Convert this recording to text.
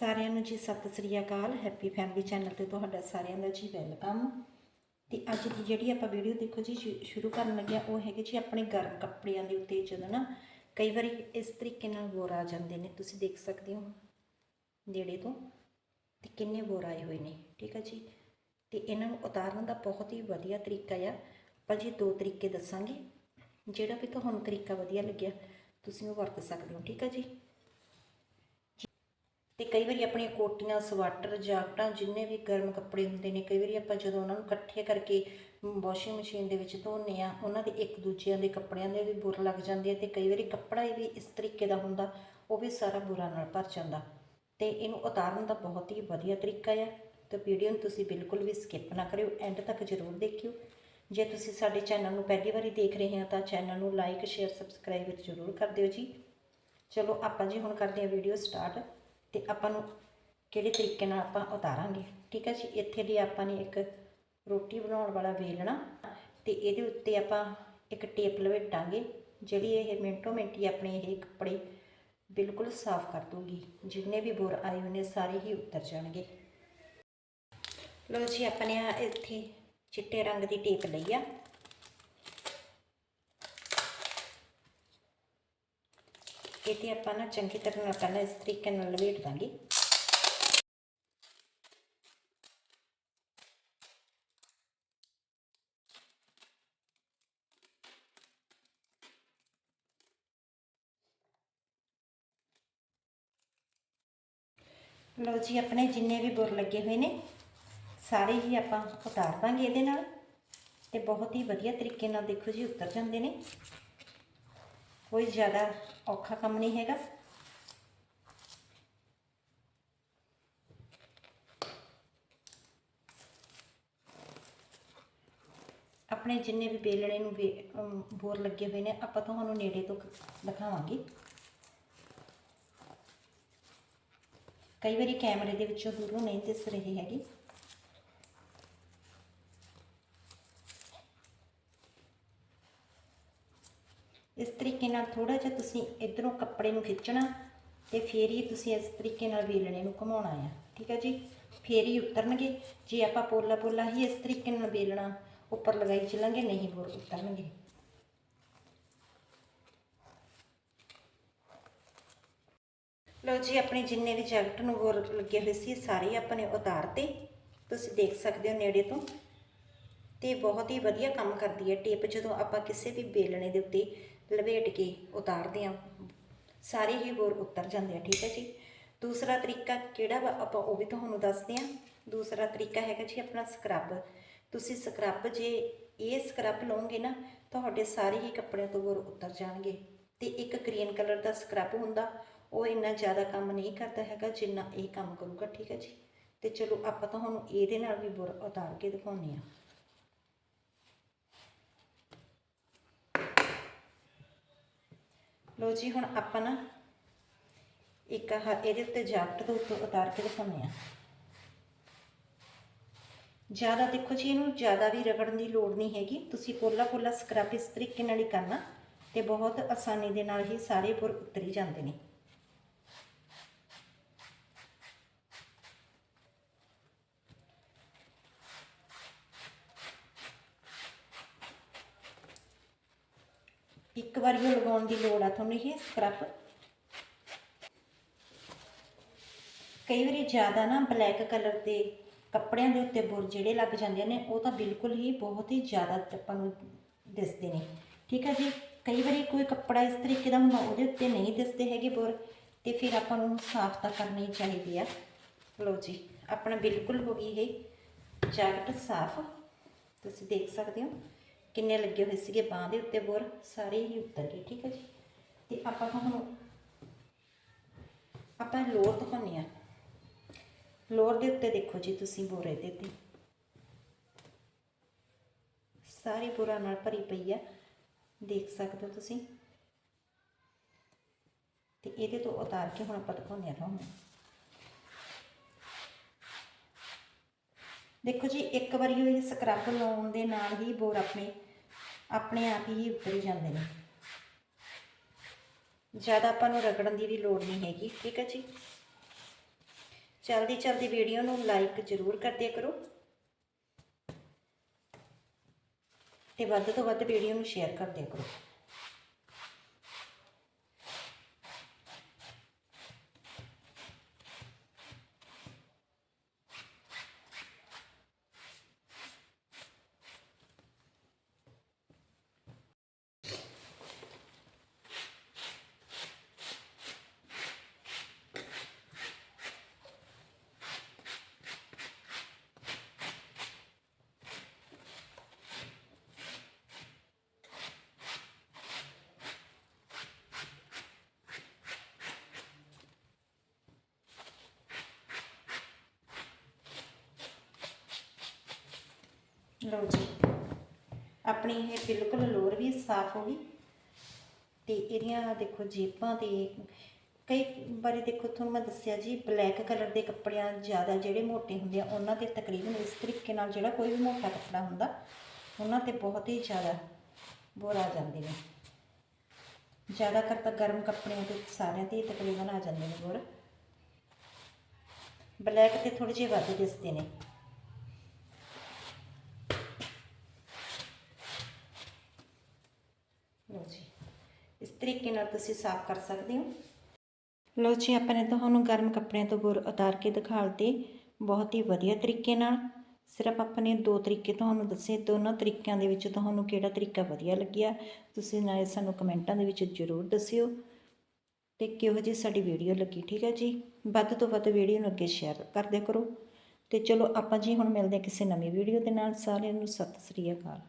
ਸਾਰਿਆਂ ਨੂੰ ਜੀ ਸਤਿ ਸ੍ਰੀ ਅਕਾਲ ਹੈਪੀ ਫੈਮਿਲੀ ਚੈਨਲ ਤੇ ਤੁਹਾਡਾ ਸਾਰਿਆਂ ਦਾ ਜੀ ਵੈਲਕਮ ਤੇ ਅੱਜ ਦੀ ਜਿਹੜੀ ਆਪਾਂ ਵੀਡੀਓ ਦੇਖੋ ਜੀ, ਸ਼ੁ- ਸ਼ੁਰੂ ਕਰਨ ਲੱਗਿਆ, ਉਹ ਹੈਗੇ ਜੀ ਆਪਣੇ ਗਰਮ ਕੱਪੜਿਆਂ ਦੇ ਉੱਤੇ ਜਦੋਂ ਨਾ ਕਈ ਵਾਰੀ ਇਸ ਤਰੀਕੇ ਨਾਲ ਬੋਰ ਆ ਜਾਂਦੇ ਨੇ, ਤੁਸੀਂ ਦੇਖ ਸਕਦੇ ਹੋ ਨੇੜੇ ਤੋਂ। ਤੇ ਕਿੰਨੇ ਬੋਰ ਆਏ ਹੋਏ ਨੇ, ਠੀਕ ਹੈ ਜੀ? ਤੇ ਇਹਨਾਂ ਨੂੰ ਉਤਾਰਨ ਦਾ ਬਹੁਤ ਹੀ ਵਧੀਆ ਤਰੀਕਾ ਆ। ਆਪਾਂ ਜੀ ਦੋ ਤਰੀਕੇ ਦੱਸਾਂਗੇ, ਜਿਹੜਾ ਵੀ ਤੁਹਾਨੂੰ ਤਰੀਕਾ ਵਧੀਆ ਲੱਗਿਆ, ਤੁਸੀਂ ਉਹ ਵਰਤ ਸਕਦੇ ਹੋ, ਠੀਕ ਹੈ ਜੀ? ਤੇ ਕਈ ਵਾਰੀ ਆਪਣੀਆਂ ਕੋਟੀਆਂ, ਸਵਾਟਰ, ਜਾਕਟਾਂ ਜਿੰਨੇ ਵੀ ਗਰਮ ਕੱਪੜੇ ਹੁੰਦੇ ਨੇ, ਕਈ ਵਾਰੀ ਆਪਾਂ ਜਦੋਂ ਉਹਨਾਂ ਨੂੰ ਇਕੱਠੇ ਕਰਕੇ ਵਾਸ਼ਿੰਗ ਮਸ਼ੀਨ ਦੇ ਵਿੱਚ ਧੋਨੇ ਆ, ਉਹਨਾਂ ਦੇ ਇੱਕ ਦੂਜਿਆਂ ਦੇ ਕੱਪੜਿਆਂ ਦੇ ਵੀ ਬੁਰ ਲੱਗ ਜਾਂਦੇ ਆ ਤੇ ਕਈ ਵਾਰੀ ਕੱਪੜਾ ਵੀ ਇਸ ਤਰੀਕੇ ਦਾ ਹੁੰਦਾ, ਉਹ ਵੀ ਸਾਰਾ ਬੁਰਾ ਨਾਲ ਭਰ ਜਾਂਦਾ। ਤੇ ਇਹਨੂੰ ਉਤਾਰਨ ਦਾ ਬਹੁਤ ਹੀ ਵਧੀਆ ਤਰੀਕਾ ਆ ਤੇ ਵੀਡੀਓ ਨੂੰ ਤੁਸੀਂ ਬਿਲਕੁਲ ਵੀ ਸਕਿਪ ਨਾ ਕਰਿਓ, ਐਂਡ ਤੱਕ ਜ਼ਰੂਰ ਦੇਖਿਓ। ਜੇ ਤੁਸੀਂ ਸਾਡੇ ਚੈਨਲ ਨੂੰ ਪਹਿਲੀ ਵਾਰੀ ਦੇਖ ਰਹੇ ਹੋ ਤਾਂ ਚੈਨਲ ਨੂੰ ਲਾਈਕ, ਸ਼ੇਅਰ, ਸਬਸਕ੍ਰਾਈਬ ਜ਼ਰੂਰ ਕਰ ਦਿਓ ਜੀ। ਚਲੋ ਆਪਾਂ ਜੀ ਹੁਣ ਕਰਦੇ ਹਾਂ ਵੀਡੀਓ ਸਟਾਰਟ। ਤੇ ਆਪਾਂ ਨੂੰ ਕਿਹੜੇ ਤਰੀਕੇ ਨਾਲ ਆਪਾਂ ਉਤਾਰਾਂਗੇ? ਠੀਕ ਹੈ ਜੀ? ਇੱਥੇ ਲਈ ਆਪਾਂ ਨੇ ਇੱਕ ਰੋਟੀ ਬਣਾਉਣ ਵਾਲਾ ਵੇਲਣਾ ਤੇ ਇਹਦੇ ਉੱਤੇ ਆਪਾਂ ਇੱਕ ਟੇਪ ਲਵੇਟਾਂਗੇ, ਜਿਹੜੀ ਇਹ ਮਿੰਟੋ ਮਿੰਟੀ ਆਪਣੇ ਇਹ ਕੱਪੜੇ ਬਿਲਕੁਲ ਸਾਫ਼ ਕਰ ਦੂਗੀ। ਜਿੰਨੇ ਵੀ ਬੋਰ ਆਏ ਹੋਏ ਨੇ, ਸਾਰੇ ਹੀ ਉਤਰ ਜਾਣਗੇ। ਲੋ ਜੀ, ਆਪਾਂ ਨੇ ਇੱਥੇ ਚਿੱਟੇ ਰੰਗ ਦੀ ਟੇਪ ਲਈ ਆ। ਇਹ ਤੇ ਆਪਾਂ ਨਾ, ਚੰਗੀ ਤਰ੍ਹਾਂ ਨਾਲ ਪਹਿਲਾਂ ਇਸ ਤਰੀਕੇ ਨਾਲ ਲਪੇਟ ਦਾਂਗੇ। ਲਓ ਜੀ, ਆਪਣੇ ਜਿੰਨੇ ਵੀ ਬੁਰ ਲੱਗੇ ਹੋਏ ਨੇ, ਸਾਰੇ ਹੀ ਆਪਾਂ ਉਤਾਰ ਦਾਂਗੇ ਇਹਦੇ ਨਾਲ। ਤੇ ਬਹੁਤ ਹੀ ਵਧੀਆ ਤਰੀਕੇ ਨਾਲ ਦੇਖੋ ਜੀ, ਉਤਰ ਜਾਂਦੇ ਨੇ। ਕੋਈ ਜ਼ਿਆਦਾ ਔਖਾ ਕੰਮ ਨਹੀਂ ਹੈਗਾ। ਆਪਣੇ ਜਿੰਨੇ ਵੀ ਬੇਲਣੇ ਨੂੰ ਬੋਰ ਲੱਗੇ ਹੋਏ ਨੇ, ਆਪਾਂ ਤੁਹਾਨੂੰ ਨੇੜੇ ਤੋਂ ਦਿਖਾਵਾਂਗੇ। ਕਈ ਵਾਰੀ ਕੈਮਰੇ ਦੇ ਵਿੱਚੋਂ ਦੂਰੋਂ ਨਹੀਂ ਦਿਸ ਰਹੇ ਹੈਗੇ। ਇਸ ਤਰੀਕੇ ਨਾਲ ਥੋੜਾ ਜਿਹਾ ਤੁਸੀਂ ਇਧਰੋਂ ਕੱਪੜੇ ਨੂੰ ਖਿੱਚਣਾ ਤੇ ਫੇਰ ਹੀ ਤੁਸੀਂ ਇਸ ਤਰੀਕੇ ਨਾਲ ਵੇਲਣੇ ਨੂੰ ਘੁਮਾਉਣਾ ਆ। ਠੀਕ ਹੈ ਜੀ? ਫੇਰ ਹੀ ਉਤਰਨਗੇ। ਜੇ ਆਪਾਂ ਪੋਲਾ ਪੋਲਾ ਹੀ ਇਸ ਤਰੀਕੇ ਨਾਲ ਵੇਲਣਾ, ਉੱਪਰ ਲਗਾਈ ਚੱਲਾਂਗੇ, ਨਹੀਂ ਹੋਰ ਉਤਰਨਗੇ। ਲਓ ਜੀ, ਆਪਣੇ ਜਿੰਨੇ ਵੀ ਜੈਕਟ ਨੂੰ ਹੋਰ ਲੱਗੇ ਹੋਏ ਸੀ ਸਾਰੇ ਆਪਾਂ ਨੇ ਉਤਾਰਤੇ ਤੁਸੀਂ ਦੇਖ ਸਕਦੇ ਹੋ ਨੇੜੇ ਤੋਂ। ਤੇ ਬਹੁਤ ਹੀ ਵਧੀਆ ਕੰਮ ਕਰਦੀ ਹੈ ਟੇਪ ਜਦੋਂ ਆਪਾਂ ਕਿਸੇ ਵੀ ਬੇਲਣੇ ਦੇ ਉੱਤੇ ਲਪੇਟ ਕੇ ਉਤਾਰਦੇ ਹਾਂ ਸਾਰੇ ਹੀ ਬੋਰ ਉਤਰ ਜਾਂਦੇ ਆ, ਠੀਕ ਹੈ ਜੀ? ਦੂਸਰਾ ਤਰੀਕਾ ਕਿਹੜਾ ਵਾ? ਆਪਾਂ ਉਹ ਵੀ ਤੁਹਾਨੂੰ ਦੱਸਦੇ ਹਾਂ। ਦੂਸਰਾ ਤਰੀਕਾ ਹੈਗਾ ਜੀ ਆਪਣਾ ਸਕਰਬ। ਤੁਸੀਂ ਸਕਰਬ ਜੇ ਇਹ ਸਕਰਬ ਲਓਗੇ ਨਾ, ਤੁਹਾਡੇ ਸਾਰੇ ਹੀ ਕੱਪੜਿਆਂ ਤੋਂ ਬੋਰ ਉਤਰ ਜਾਣਗੇ। ਤੇ ਇੱਕ ਗ੍ਰੀਨ ਕਲਰ ਦਾ ਸਕਰਬ ਹੁੰਦਾ, ਉਹ ਇੰਨਾ ਜ਼ਿਆਦਾ ਕੰਮ ਨਹੀਂ ਕਰਦਾ ਹੈਗਾ ਜਿੰਨਾ ਇਹ ਕੰਮ ਕਰੂਗਾ, ਠੀਕ ਹੈ ਜੀ? ਤੇ ਚਲੋ ਆਪਾਂ ਤੁਹਾਨੂੰ ਇਹਦੇ ਨਾਲ ਵੀ ਬੁਰ ਉਤਾਰ ਕੇ ਦਿਖਾਉਂਦੇ ਹਾਂ। ਲੋ ਜੀ, ਹੁਣ ਆਪਾਂ ਨਾ ਇੱਕ ਆਹ ਇਹਦੇ ਉੱਤੇ ਜਾਕਟ ਦੇ ਉੱਤੇ ਉਤਾਰ ਕੇ ਦਿਖਾਉਂਦੇ ਆ ਜ਼ਿਆਦਾ ਦੇਖੋ ਜੀ, ਇਹਨੂੰ ਜ਼ਿਆਦਾ ਵੀ ਰਗੜਨ ਦੀ ਲੋੜ ਨਹੀਂ ਹੈਗੀ। ਤੁਸੀਂ ਪੋਲਾ ਪੋਲਾ ਸਕਰਬ ਇਸ ਤਰੀਕੇ ਨਾਲ ਹੀ ਕਰਨਾ ਤੇ ਬਹੁਤ ਆਸਾਨੀ ਦੇ ਨਾਲ ਹੀ ਸਾਰੇ ਬੁਰ ਉਤਰੀ ਜਾਂਦੇ ਨੇ। ਇੱਕ ਵਾਰੀ ਉਹ ਲਗਾਉਣ ਦੀ ਲੋੜ ਆ ਤੁਹਾਨੂੰ ਇਹ ਸਕਰਬ ਕਈ ਵਾਰੀ ਜ਼ਿਆਦਾ ਨਾ ਬਲੈਕ ਕਲਰ ਦੇ ਕੱਪੜਿਆਂ ਦੇ ਉੱਤੇ ਬੁਰ ਜਿਹੜੇ ਲੱਗ ਜਾਂਦੇ ਨੇ, ਉਹ ਤਾਂ ਬਿਲਕੁਲ ਹੀ ਬਹੁਤ ਹੀ ਜ਼ਿਆਦਾ ਆਪਾਂ ਨੂੰ ਦਿਸਦੇ ਨੇ। ਠੀਕ ਹੈ ਜੀ? ਕਈ ਵਾਰੀ ਕੋਈ ਕੱਪੜਾ ਇਸ ਤਰੀਕੇ ਦਾ ਹੁੰਦਾ, ਉਹਦੇ ਉੱਤੇ ਨਹੀਂ ਦਿਸਦੇ ਹੈਗੇ ਬੁਰ, ਤੇ ਫਿਰ ਆਪਾਂ ਨੂੰ ਸਾਫ਼ ਤਾਂ ਕਰਨੀ ਚਾਹੀਦੀ ਆ। ਲਓ ਜੀ, ਆਪਣਾ ਬਿਲਕੁਲ ਹੋ ਗਈ ਇਹ ਜੈਕਟ ਸਾਫ਼। ਤੁਸੀਂ ਦੇਖ ਸਕਦੇ ਹੋ। ਕਿੰਨੇ ਲੱਗੇ ਹੋਏ ਸੀਗੇ ਬਾਹ ਦੇ ਉੱਤੇ ਬੋਰ, ਸਾਰੇ ਹੀ ਉਤਰ ਗਏ, ਠੀਕ ਹੈ ਜੀ? ਤੇ ਆਪਾਂ ਤੁਹਾਨੂੰ ਆਪਾਂ ਲੋਰ ਦਿਖਾਉਂਦੇ ਆ ਲੋਰ ਦੇ ਉੱਤੇ ਦੇਖੋ ਜੀ ਤੁਸੀਂ ਬੋਰੇ ਦੇ ਤੇ ਸਾਰੀ ਬੁਰਾ ਨਾਲ ਭਰੀ ਪਈ ਆ। ਦੇਖ ਸਕਦੇ ਹੋ ਤੁਸੀਂ? ਤੇ ਇਹਦੇ ਤੋਂ ਉਤਾਰ ਕੇ ਹੁਣ ਆਪਾਂ ਦਿਖਾਉਂਦੇ ਆ ਤੁਹਾਨੂੰ। ਦੇਖੋ ਜੀ, ਇੱਕ ਵਾਰੀ ਉਹ ਸਕਰਬ ਲਾਉਣ ਦੇ ਨਾਲ ਹੀ ਬੋਰ ਆਪਣੇ ਆਪਣੇ ਆਪ ਹੀ ਉਤਰ ਜਾਂਦੇ ਨੇ। ਜ਼ਿਆਦਾ ਆਪਾਂ ਨੂੰ ਰਗੜਨ ਦੀ ਵੀ ਲੋੜ ਨਹੀਂ ਹੈਗੀ, ਠੀਕ ਹੈ ਜੀ? ਚਲਦੀ ਚਲਦੀ ਵੀਡੀਓ ਨੂੰ ਲਾਈਕ ਜ਼ਰੂਰ ਕਰ ਦਿਆ ਕਰੋ। ਤੇ ਵੱਧ ਤੋਂ ਵੱਧ ਵੀਡੀਓ ਨੂੰ ਸ਼ੇਅਰ ਕਰ ਦਿਆ ਕਰੋ। ਲਓ ਜੀ। ਆਪਣੀ ਇਹ ਬਿਲਕੁਲ ਲੋਰ ਵੀ ਸਾਫ਼ ਹੋ ਗਈ। ਤੇ ਇਹਦੀਆਂ ਦੇਖੋ ਜੇਬਾਂ ਤੇ ਕਈ ਵਾਰੀ ਦੇਖੋ ਤੁਹਾਨੂੰ ਮੈਂ ਦੱਸਿਆ ਜੀ, ਬਲੈਕ ਕਲਰ ਦੇ ਕੱਪੜਿਆਂ ਜ਼ਿਆਦਾ ਜਿਹੜੇ ਮੋਟੇ ਹੁੰਦੇ ਆ, ਉਹਨਾਂ ਤੇ ਤਕਰੀਬਨ ਇਸ ਤਰੀਕੇ ਨਾਲ ਜਿਹੜਾ ਕੋਈ ਵੀ ਮੋਟਾ ਕੱਪੜਾ ਹੁੰਦਾ, ਉਹਨਾਂ ਤੇ ਬਹੁਤ ਹੀ ਜ਼ਿਆਦਾ ਬੋਰ ਆ ਜਾਂਦੇ ਨੇ। ਜ਼ਿਆਦਾਤਰ ਤਾਂ ਗਰਮ ਕੱਪੜਿਆਂ ਤੇ ਸਾਰਿਆਂ ਤੇ ਤਕਰੀਬਨ ਆ ਜਾਂਦੇ ਨੇ ਬੋਰ। ਬਲੈਕ ਤੇ ਥੋੜੇ ਜਿਹੇ ਵੱਧ ਦਿਸਦੇ ਨੇ ਲਓ ਜੀ ਇਸ ਤਰੀਕੇ ਨਾਲ ਤੁਸੀਂ ਸਾਫ਼ ਕਰ ਸਕਦੇ ਹੋ। ਲਓ ਜੀ, ਆਪਾਂ ਨੇ ਤੁਹਾਨੂੰ ਗਰਮ ਕੱਪੜਿਆਂ ਤੋਂ ਬੁਰ ਉਤਾਰ ਕੇ ਦਿਖਾਲਤੇ ਬਹੁਤ ਹੀ ਵਧੀਆ ਤਰੀਕੇ ਨਾਲ। ਸਿਰਫ ਆਪਾਂ ਨੇ ਦੋ ਤਰੀਕੇ ਤੁਹਾਨੂੰ ਦੱਸੇ, ਦੋਨੋਂ ਤਰੀਕਿਆਂ ਦੇ ਵਿੱਚ ਤੁਹਾਨੂੰ ਕਿਹੜਾ ਤਰੀਕਾ ਵਧੀਆ ਲੱਗਿਆ, ਤੁਸੀਂ ਨਾਲੇ ਸਾਨੂੰ ਕਮੈਂਟਾਂ ਦੇ ਵਿੱਚ ਜ਼ਰੂਰ ਦੱਸਿਓ ਤੇ ਕਿਹੋ ਜਿਹੀ ਸਾਡੀ ਵੀਡੀਓ ਲੱਗੀ, ਠੀਕ ਹੈ ਜੀ? ਵੱਧ ਤੋਂ ਵੱਧ ਵੀਡੀਓ ਨੂੰ ਅੱਗੇ ਸ਼ੇਅਰ ਕਰ ਕਰੋ। ਤੇ ਚਲੋ ਆਪਾਂ ਜੀ ਹੁਣ ਮਿਲਦੇ ਹਾਂ ਕਿਸੇ ਨਵੀਂ ਵੀਡੀਓ ਦੇ ਨਾਲ, ਸਾਰਿਆਂ ਨੂੰ ਸਤਿ ਸ੍ਰੀ ਅਕਾਲ।